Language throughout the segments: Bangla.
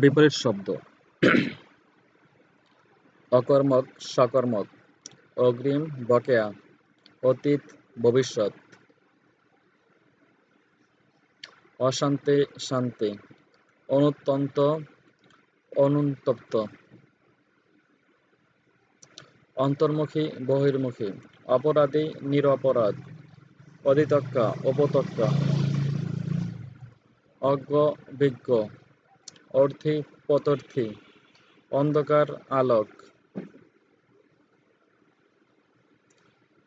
বিপরীত শব্দ। অকর্মক, সকর্মক, অগ্রিম, বকেয়া, অতীত, ভবিষ্যৎ, অশান্তি, শান্তি, অনুত্তন্ত অনুতপ্ত অন্তর্মুখী, বহির্মুখী, অপরাধী, নিরপরাধ অধিতক্কা উপতক্কা অজ্ঞ, বিজ্ঞ অর্থী পতর্থী, অন্ধকার আলোক।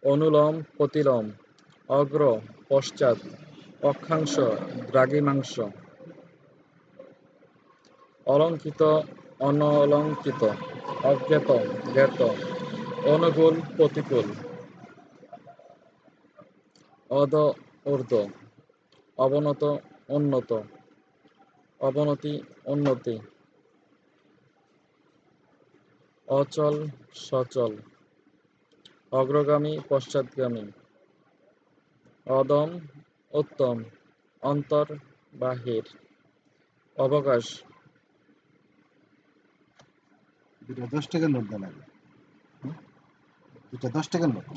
অনুলোম প্রতিলোম, অগ্র পশ্চাৎ, অক্ষাংশ দ্রাঘিমাংশ। অলঙ্কিত, অনলঙ্কিত, অজ্ঞাত, জ্ঞাত, অনুকূল, প্রতিকূল। অধ ঊর্ধ্ব অবনত, উন্নত। অবনতি উন্নতি অচল, সচল। অগ্রগামী, পশ্চাৎগামী। অদম, উত্তম। অন্তর বাহির অবকাশ। দুটা দশ টাকার নোট দেন আগে? দুটা দশ টাকার নোট।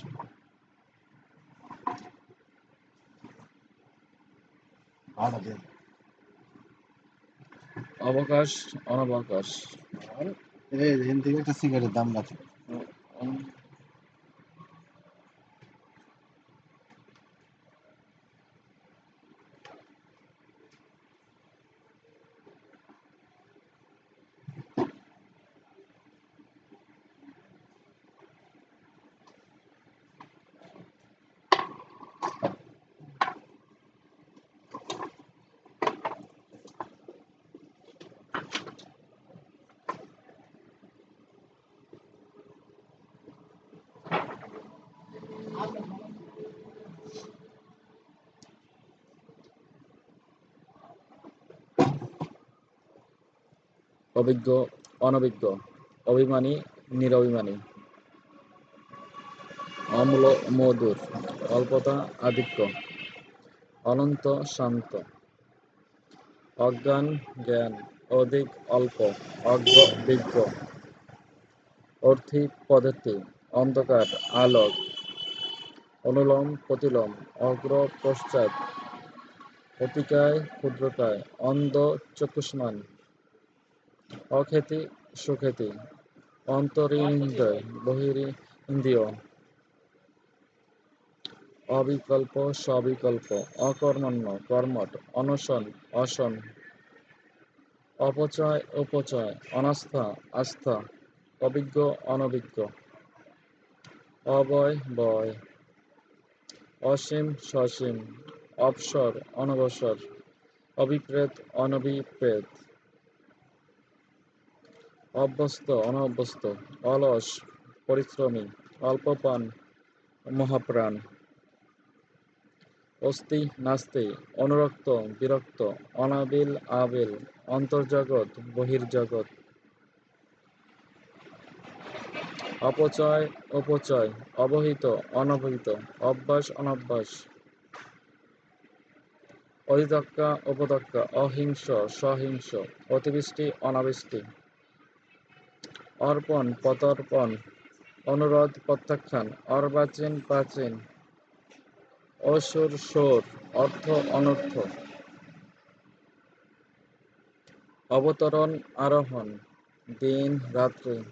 ভাড়া দেন অবকাশ অনবকাশ থেকে একটা সিগারেটের দাম রাখে অভিজ্ঞ, অনভিজ্ঞ, অভিমানী, নিরভিমানী। অম্ল, মধুর, অল্পতা, আধিক্য, অনন্ত, শান্ত। অজ্ঞান, জ্ঞান, অধিক, অল্প, অজ্ঞ, বিজ্ঞ। অর্থী পদার্থী অন্ধকার, আলোক। অনুলোম, প্রতিলোম, অগ্র, পশ্চাৎ। অতিকায় ক্ষুদ্রকায় অন্ধ, চক্ষুষ্মান। অখ্যাতি সুখ্যাতি অন্তরিন্দ্রিয় বহিরিন্দ্রিয় অবিকল্প, সবিকল্প, অকর্মণ্য, কর্মঠ, অনশন, অসন, অপচয়, উপচয়, অনাস্থা, আস্থা, অভিজ্ঞ, অনভিজ্ঞ। অবয়, বয়, অসীম, সসীম, অবসর, অনবসর, অভিপ্রেত, অনভিপ্রেত। অভ্যস্ত, অনভ্যস্ত, অলস, পরিশ্রমী, অল্পপান, মহাপ্রাণ। অস্থি নাস্তি, অনুরক্ত, বিরক্ত, অনাবিল আবিল, অন্তর্জগৎ, বহির্জগৎ। অপচয় অপচয় অবহিত, অনবহিত, অভ্যাস, অনভ্যাস। অধিদক্কা উপদক্কা অহিংস, সহিংস, অতিবৃষ্টি, অনাবৃষ্টি। অর্পণ প্রতর্পণ অনুরোধ, প্রত্যাখ্যান, অর্বাচীন, প্রাচীন, অসুর, সোর, অর্থ, অনর্থ। অবতরণ, আরোহণ, দিন, রাত্রি।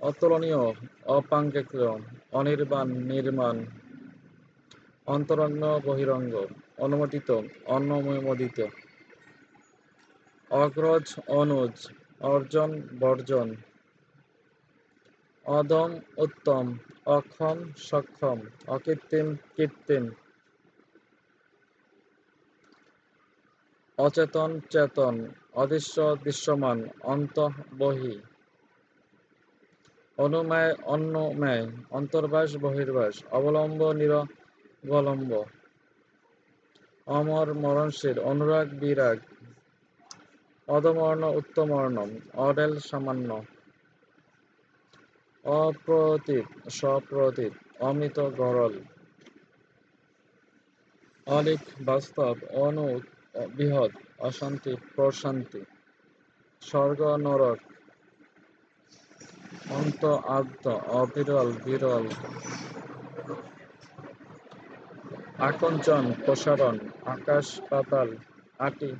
অতুলনীয় অপাঙ্গেয় অনির্বাণ, নির্মাণ। অন্তরঙ্গ, বহিরঙ্গ, অনুমোদিত অননুমোদিত অগ্রজ, অনুজ, অর্জন, বর্জন। অদম উত্তম, অক্ষম সক্ষম, অকৃত্রিম কৃত্রিম। অচেতন চেতন, অদৃশ্য দৃশ্যমান অন্তঃ বহি অনুমেয়, অন্যমেয়, অন্তর্বাস, বহির্বাস, অবলম্ব, নিরবলম্ব। অমর, মরণশীল, অনুরাগ, বিরাগ। অধমর্ণ উত্তমর্ণ, অডেল, সামান্য। অপ্রতীত, সপ্রতীত, অমৃত গরল। অলিক বাস্তব, অনু বৃহৎ, অশান্তি, প্রশান্তি। স্বর্গ নরক, অন্ত আদ্য, অবিরল, বিরল। আকঞ্চন, প্রসারণ, আকাশ পাতাল, আটি,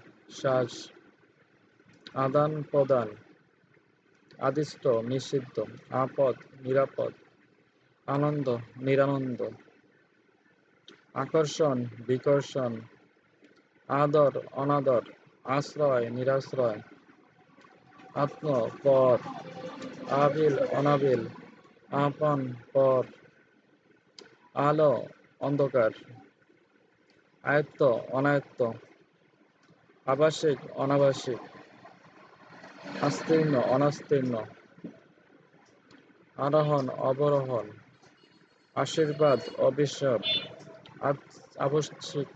শ্বাস আদান প্রদান আদিষ্ট, নিষিদ্ধ, আপদ, নিরাপদ, আনন্দ, নিরানন্দ, আকর্ষণ, বিকর্ষণ, আদর, অনাদর, আশ্রয়, নিরাশ্রয়, আত্ম, পর, আবিল, অনাবিল, আপন, পর, আলো, অন্ধকার, আয়ত্ত, অনায়ত্ত, আবাসিক, অনাবাসিক আস্তীর্ণ, অনাস্তীর্ণ। আরোহণ, অবরোহণ, আশীর্বাদ, অভিশাপ আবশ্যিক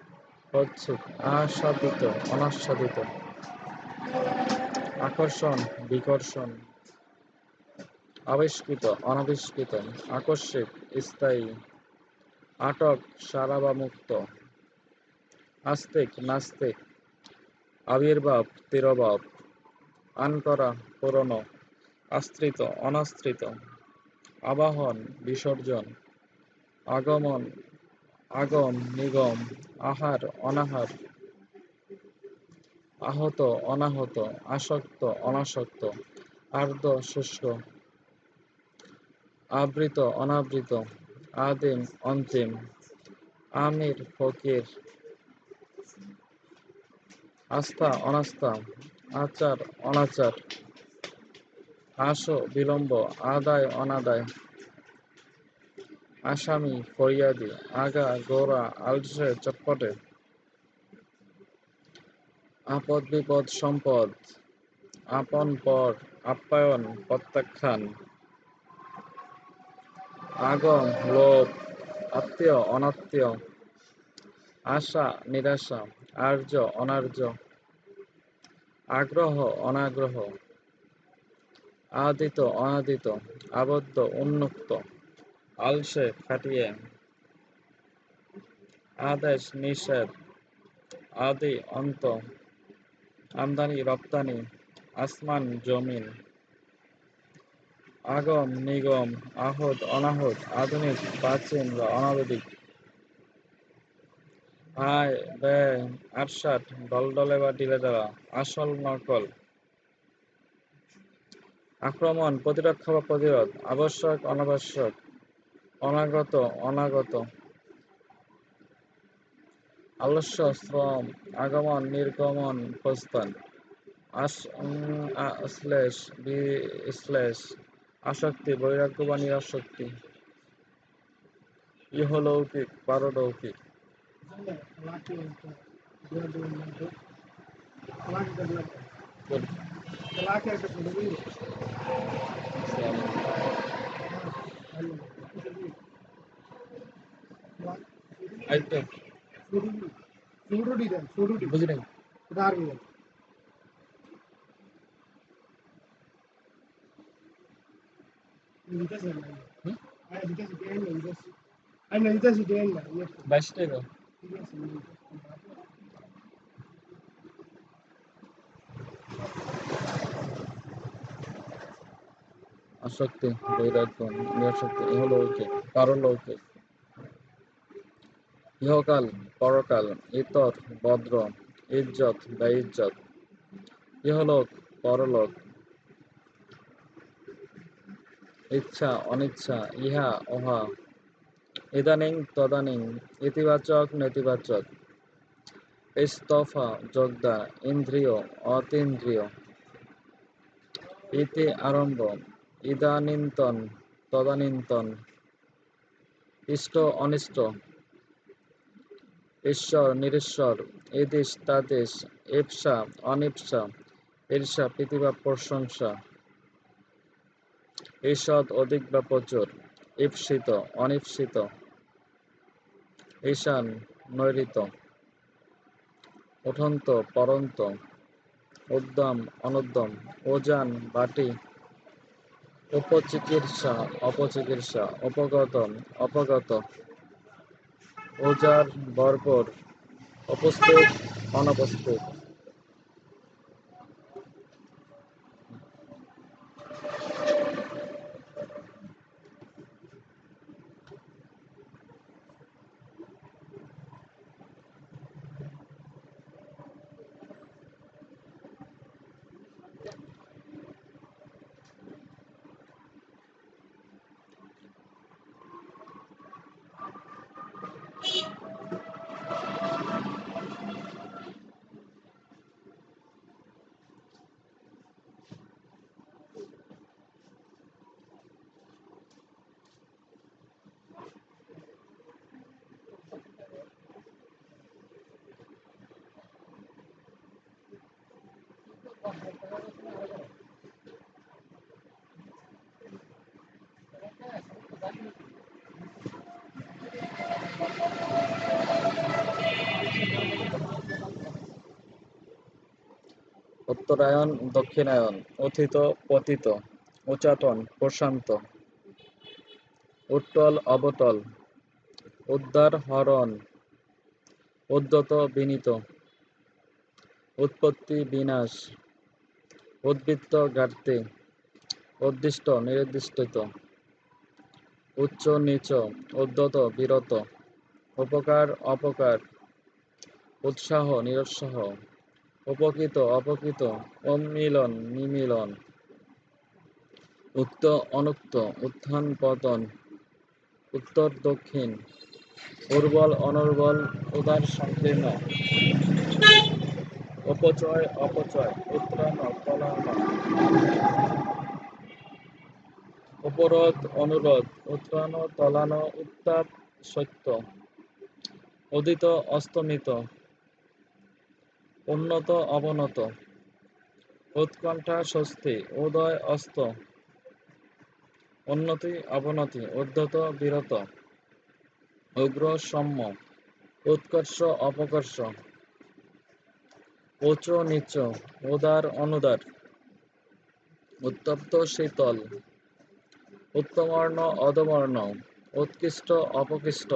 ঐচ্ছিক আস্বাদিত অনাস্বাদিত। আকর্ষণ, বিকর্ষণ, আবিষ্কৃত, অনাবিষ্কৃত, আকস্মিক, স্থায়ী, আটক সারা বা মুক্ত আস্তিক, নাস্তিক, আবির্ভাব, তিরভাব। আন করা পুরনো, আশ্রিত, অনাশ্রিত, আবাহন, বিসর্জন, আগমন, আগম, নিগম, আহার, অনাহার, আহত, অনাহত, আসক্ত, অনাসক্ত, আর্দ্র, শুষ্ক, আবৃত, অনাবৃত, আদিম, অন্তিম, আমির, ফকির, আস্থা, অনাস্থা আচার, অনাচার আস বিলম্ব, আদায়, অনাদায়, আসামি, ফরিয়াদি, আগা গোড়া আলসে, চটপটে, আপদ, বিপদ, সম্পদ, আপন, পর, আপ্যায়ন, প্রত্যাখ্যান, আগম, লোভ, আত্মীয়, অনাত্মীয়, আশা, নিরাশা, আর্য, অনার্য আগ্রহ, অনাগ্রহ, আদিত, অনাদিত, আবদ্ধ, উন্মুক্ত, আলসে খাটিয়ে, আদেশ, নিষেধ, আদি, অন্ত, আমদানি, রপ্তানি, আসমান, জমিন, আগম, নিগম আহত অনাহত আধুনিক, প্রাচীন বা অনাধুনিক আয় ব্যয় আটসাট দলদলে বা ঢিলে দেওয়া আসল নকল। আক্রমণ প্রতিরক্ষা বা প্রতিরোধ আবশ্যক অনাবশ্যক অনাগত অনাগত। আলস্য শ্রম আগমন নির্গমন প্রস্থান। আস উম, আ- শ্লেষ বিশ্লেষ আসক্তি বৈরাগ্য বা নিরাসক্তি। ইহলৌকিক পারলৌকিক। అలాంటి అలాంటి అలాంటి సూడు డిజైన్ సూడు డిజైన్ ఉదాహరణ Basta, bro. আসক্তি, বৈরাগ্য, নিরাসক্তি, ইহলৌকিক, পারলৌকিক। ইহকাল, পরকাল, ইতর, বদ্র, ইজ্জত, বেইজ্জত। ইহলোক, পরলোক। ইচ্ছা, অনিচ্ছা, ইহা ওহা ইদানিং তদানিং ইতিবাচক, নেতিবাচক। ইস্তফা যোগদান ইন্দ্রিয়, অতীন্দ্রিয়। ইতি আরম্ভ, ইদানীন্তন, তদানীন্তন। ইষ্ট, অনিষ্ট। ঈশ্বর, নিরীশ্বর এদেশ তাদেশ, ইপসা, অনিপসা, ঈর্ষা, প্রীতি বা প্রশংসা। ঈষৎ, অধিক বা প্রচুর। ঈপ্সিত, অনিপ্সিত, ঈশান নৈরিত উঠন্ত, পরন্ত, উদ্যম, অনুদ্যম ওজান বাটি, উপচিকিৎসা, অপচিকিৎসা উপগত অপগত ওজার বর্বর উপস্থিত, অনুপস্থিত। উত্তরায়ণ দক্ষিণায়ন অথিত, পতিত উচাটন প্রশান্ত উত্তল অবতল উদ্দার হরণ, উদ্যত, বিনীত, উৎপত্তি, বিনাশ, উদ্বৃত্ত, ঘাটতি, উদ্দিষ্ট নির্দিষ্ট উচ্চ, নিচ, উদ্যত, বিরত, উপকার, অপকার, উৎসাহ, নিরুৎসাহ উপকৃত অপকৃত উন্মিলন নিমিলন। উক্ত অনুক্ত উত্থান পতন, উত্তর দক্ষিণ, উর্বল, অনর্বল, উদার, সংকীর্ণ। অপচয় অপচয় উত্তরায়ণ পলায়ন উপরোধ অনুরোধ, উত্থান, তলানো, উত্তাপ, সত্য। উদিত অস্তমিত। উন্নত অবনত। উৎকণ্ঠা স্বস্তি, উদয় অস্ত। উন্নতি অবনতি, উদ্ধত বিরত। উগ্র সম্য, উৎকর্ষ অপকর্ষ। উচ্চ নিচ উদার অনুদার। উত্তপ্ত শীতল। উত্তমর্ণ অধমর্ণ উৎকৃষ্ট অপকৃষ্ট।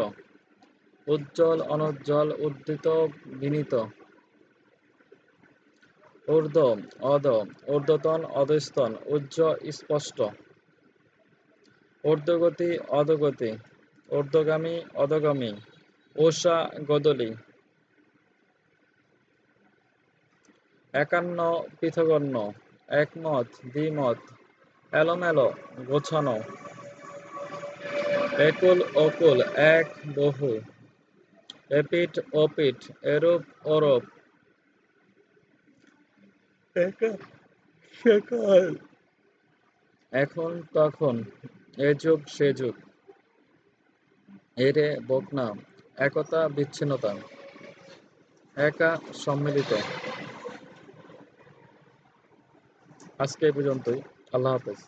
উজ্জ্বল অনুজ্জ্বল, উদ্ধৃত বিনীত। ঊর্ধ্ব, অধ, ঊর্ধ্বতন, অধস্তন উজ্জ স্পষ্ট। ঊর্ধ্বগতি, অধোগতি, ঊর্ধ্বগামী, অধগামী ওষা গদলি। একান্ন পৃথগন্য একমত, দ্বিমত, এলোমেলো, গোছানো। একুল, অকুল, এক, বহু। এপিঠ ওপিঠ এরূপ সেকাল এখন তখন এ যুগ, সে যুগ। এরে বকনা, একতা বিচ্ছিন্নতা, একা সম্মিলিত। আজকে পর্যন্তই। আল্লাহ হাফেজ।